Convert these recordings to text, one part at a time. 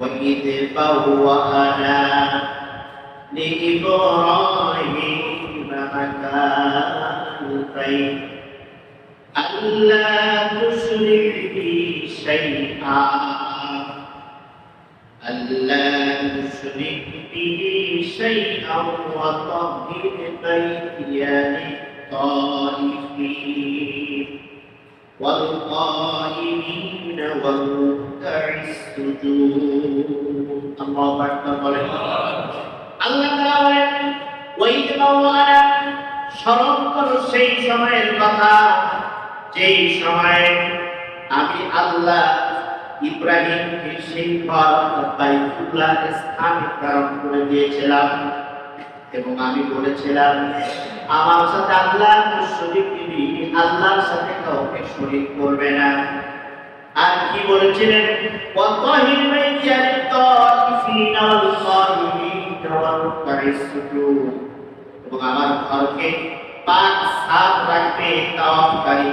وإذ بوأنا لإبراهيم مكان البيت. ألا تشرك بي شيئا. ألا تشرك به شيئا وطهر بيتي للطائفين. والقائمين والركع السجود الله أكبر বলেন আল্লাহ তাআলা বলেন ওয়াইদ মাওলানা স্মরণ করো সেই সময়ের কথা যেই সময় আমি আল্লাহ ইব্রাহিমকে সেই ঘর বাইতুল্লাহ স্থান নির্ধারণ করে দিয়েছিলাম এবং আমি বলেছিলাম আমার সাথে আল্লাহ শরীক দিবি আল্লাহর সাথে কাউকে শরীক করবে না। আর কি বলেছিলেন? ওয়াতাহির বাইয়াত তাইফিনা ওয়াল কাইমিনা ওয়াল রুকাইস সুজুদ এবং আমার ঘরকে পাক সাফ রাখবে তাওয়াফকারী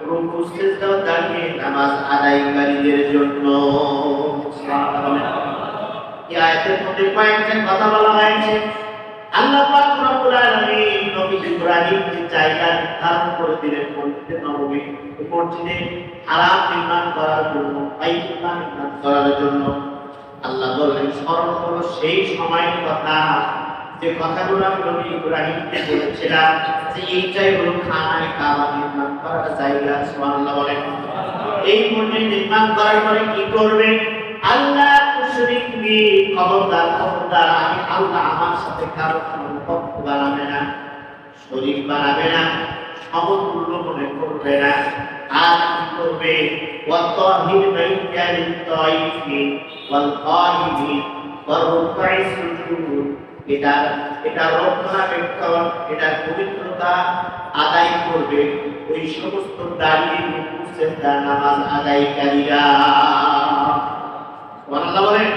রুকু সিজদা দাঁড়িয়ে নামাজ আদায়কারীদের জন্য কয়েকটা কথা বলা হয়েছে আল্লাহ পাক নবী ইব্রাহিমকে জায়গা নির্ধারণ করে দিলেন মসজিদে নববী মসজিদে হারাম নির্মাণ করার জন্য, বাইতুল্লাহ নির্মাণ করার জন্য আল্লাহ বললেন, স্মরণ করো সেই সময়ের কথা, যে কথাগুলো আমি নবী ইব্রাহিমকে বলেছিলাম, যে এইটাই হলো খানায় কাবা নির্মাণ করার জায়গা, সুবহানাল্লাহ বলেন। এই মসজিদ নির্মাণ করার পরে কি করবে আল্লাহ মুশরিক বি খবরদার খবরদার, আমি আল্লাহ আমার সাথে কারও সম্পর্ক বানাবে না। শরীর বানাবে না সমতুল্য মনে করবে না। আর কি করবে? এটা এটা রক্ষণাবেক্ষণ এটা পবিত্রতা আদায় করবে। ওই সমস্ত দাঁড়িয়ে সেজদা নামাজ আদায়কারীরা। বলেন।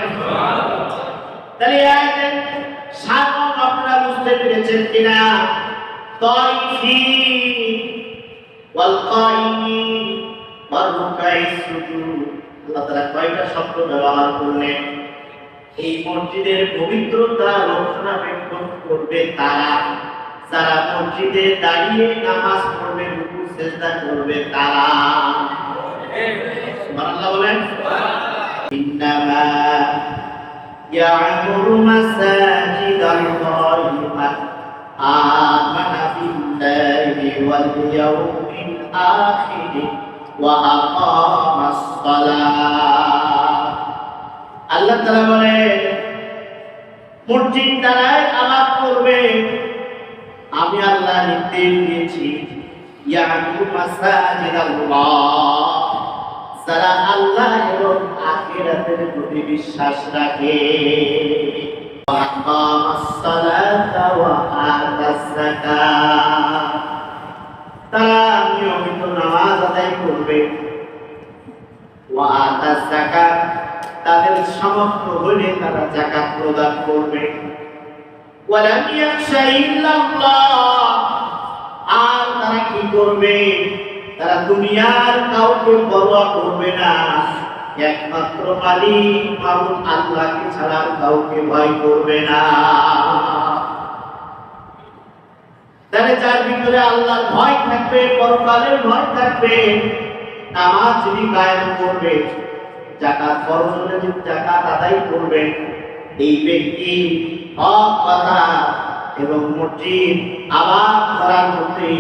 তাহলে আয়াতের আপনারা বুঝতে পেরেছেন কিনা? তাইফি ওয়াল কাইমি ওয়ার রুকাই সুজুদ আল্লাহ তাআলা কয়টা শব্দ ব্যবহার করলেন এই মসজিদের পবিত্রতা রক্ষণাবেক্ষণ করবে তারা যারা মসজিদে দাঁড়িয়ে নামাজ পড়বে রুকু সেজদা করবে তারা সুবহানাল্লাহ বলেন ইন্নামা يعمر مساجد الله من آمن بالله واليوم الآخر وأقام الصلاة আল্লাহ তাআলা বলেন মসজিদ দ্বারাই আলাপ করবে আমি আল্লাহ নির্দেশ দিয়েছি ইয়াকুম মাসাজিদ আল্লাহ যারা আল্লাহ এবং আখিরাতের প্রতি বিশ্বাস রাখে وأقام الصلاة وآتى الزكاة আদায় করবে। তাদের সামর্থ্য হলে তারা যাকাত প্রদান করবে। আর তারা কি করবে? তারা দুনিয়ার কাউকে পরোয়া করবে না। একমাত্র মালিক মাবুদ আল্লাহকে ছাড়া কাউকে ভয় করবে না। তাহলে যার ভিতরে আল্লাহর ভয় থাকবে, পরকালের ভয় থাকবে। নামাজ যদি কায়েম করবে জাকাত ফরজ হলে যদি জাকাত আদায় করবে, এই ব্যক্তি হক কথা এবং মসজিদ আবাদ করার মধ্যে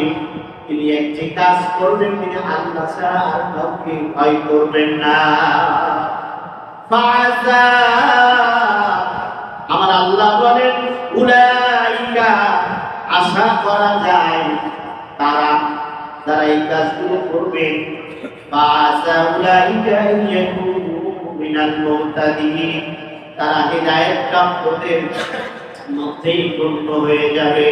তিনি একটি কাজ করবেন, তিনি আল্লাহ ছাড়া আর কাউকে ভয় করবেন না। আমার আল্লাহ যায় তারা যারা এই কাজগুলো করবে তারা হেদায়েত প্রাপ্তদের মধ্যেই পূর্ণ হয়ে যাবে।